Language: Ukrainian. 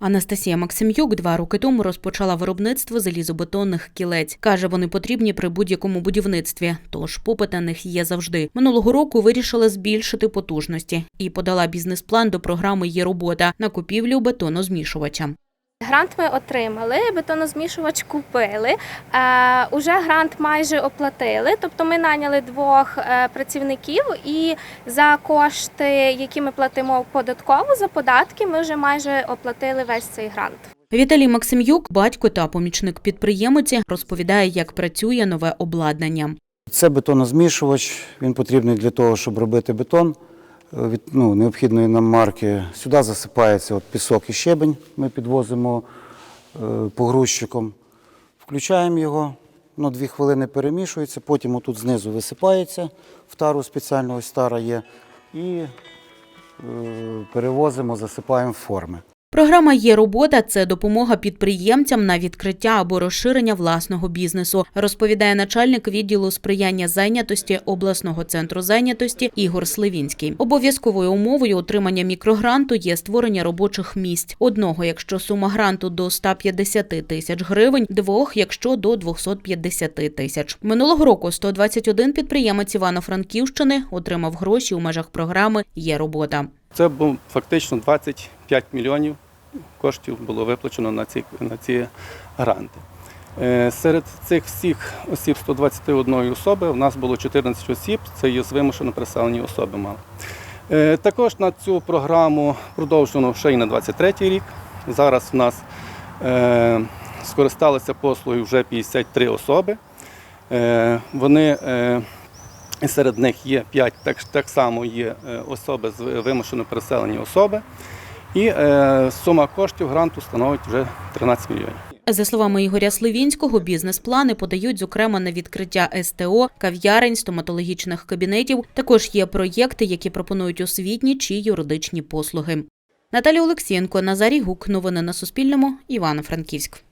Анастасія Максим'юк два роки тому розпочала виробництво залізобетонних кілець. Каже, вони потрібні при будь-якому будівництві, тож попит на них є завжди. Минулого року вирішила збільшити потужності і подала бізнес-план до програми Є робота на купівлю бетонозмішувача. Грант ми отримали, бетонозмішувач купили. Е, уже грант майже оплатили. Тобто ми наняли двох е, працівників, і за кошти, які ми платимо податково за податки, ми вже майже оплатили весь цей грант. Віталій Максим'юк, батько та помічник підприємиці, розповідає, як працює нове обладнання. Це бетонозмішувач. Він потрібний для того, щоб робити бетон від ну, необхідної нам марки. Сюди засипається от пісок і щебень. Ми підвозимо е, погрузчиком. Включаємо його, ну, дві хвилини перемішується, потім отут знизу висипається в тару спеціально, ось є, і е, перевозимо, засипаємо в форми. Програма Є робота це допомога підприємцям на відкриття або розширення власного бізнесу, розповідає начальник відділу сприяння зайнятості обласного центру зайнятості Ігор Сливінський. Обов'язковою умовою отримання мікрогранту є створення робочих місць. Одного, якщо сума гранту до 150 тисяч гривень, двох, якщо до 250 тисяч. Минулого року 121 підприємець Івано-Франківщини отримав гроші у межах програми Є робота. Це був фактично 25 мільйонів коштів було виплачено на ці, на ці гранти. Е, Серед цих всіх осіб 121 особи у нас було 14 осіб, це є вимушено переселені особи мали. Е, Також на цю програму продовжено ще й на 23 рік. Зараз в нас е, скористалися послугою вже 53 особи. Вони серед них є 5, так, так само є особи з вимушено переселені особи. І е, сума коштів гранту становить вже 13 мільйонів. За словами Ігоря Сливінського, бізнес-плани подають зокрема на відкриття СТО, кав'ярень, стоматологічних кабінетів. Також є проєкти, які пропонують освітні чи юридичні послуги. Наталя Олексієнко, Назарій Гук. Новини на Суспільному. Івано-Франківськ.